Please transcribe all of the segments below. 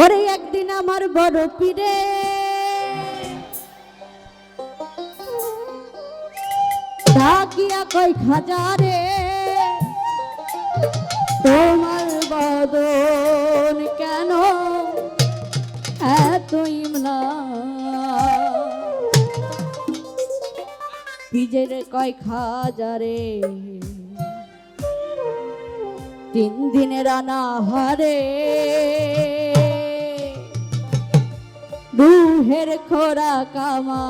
ওরে একদিন আমার বড় পীরে। ডাকিয়া কই খাজারে, তোমার বদন কেন এত ইমলা? বিজের কয় খাজারে, তিন দিনের আনা হারে দুহের খোরা কামা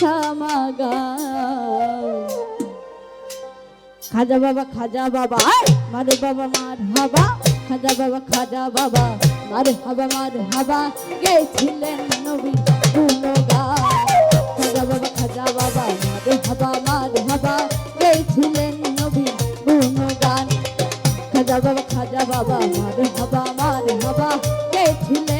সামাগা খাজা বাবা খাজা বাবা! মারে বাবা, মার হাবা। খাজা বাবা খাজা বাবা, মারে হাবা, মার হাবা। গেছিলেন নবী বাবা মারে হাবা মারে হাবা গেছিলেন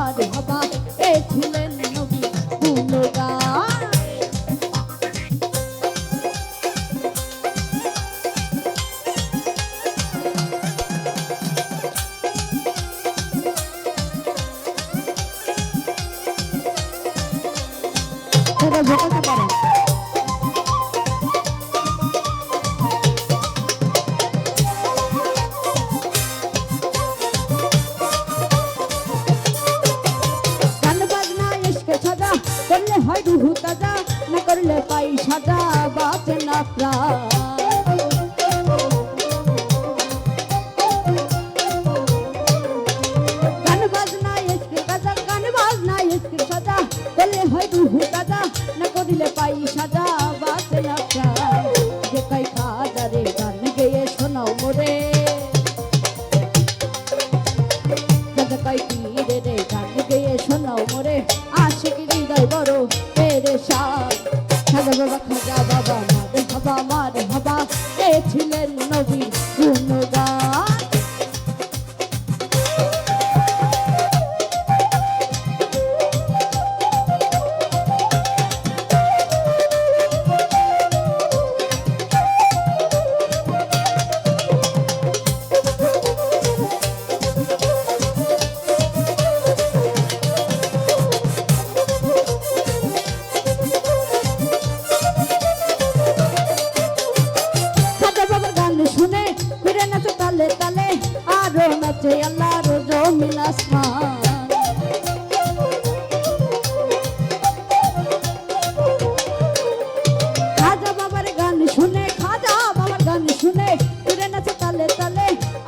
এটা ঝোঁকাতে পারেন মোরে আশিক হৃদয় বড় পেরে খাজা বাবা খাজা বাবা মারে হবা মারে হবা এ ছিলেন নবী গুণগান। আরও নাচে আল্লাহর জমিন আসমান। খাজা বাবার গান শুনে, খাজা বাবার গান শুনে ফিরে নাচে তালে তালে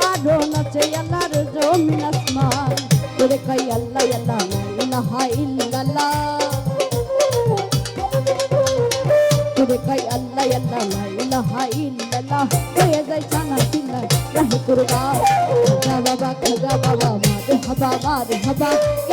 আরও নাচে আল্লাহর জমিন আসমান। তোরে কই আল্লাহ আল্লাহ ইলাহা ইল্লাল্লাহ। তোরে কই আল্লাহ। জানা চিল্লা রাহে কুরবা খাজা বাবা খাজা বাবা মারে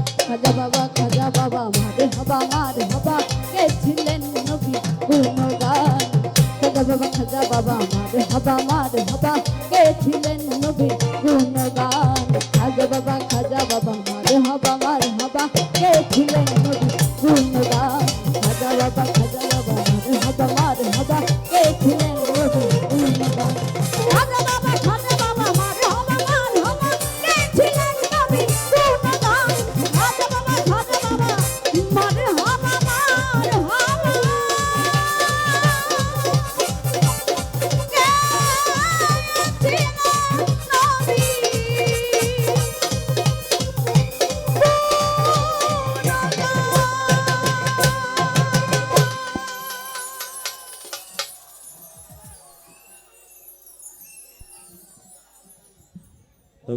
খাজা বাবা খাজা বাবা, মারে হবা মারে হবা, কে ছিলেন নবী গুণগান? খাজা বাবা খাজা বাবা, মারে হবা মারে হবা, কে ছিলেন নবী গুণগান? খাজা বাবা খাজা বাবা, মারে হবা মারে হবা, কে ছিলেন নবী গুণগান? খাজা বাবা খাজা বাবা, মারে হবা, মারে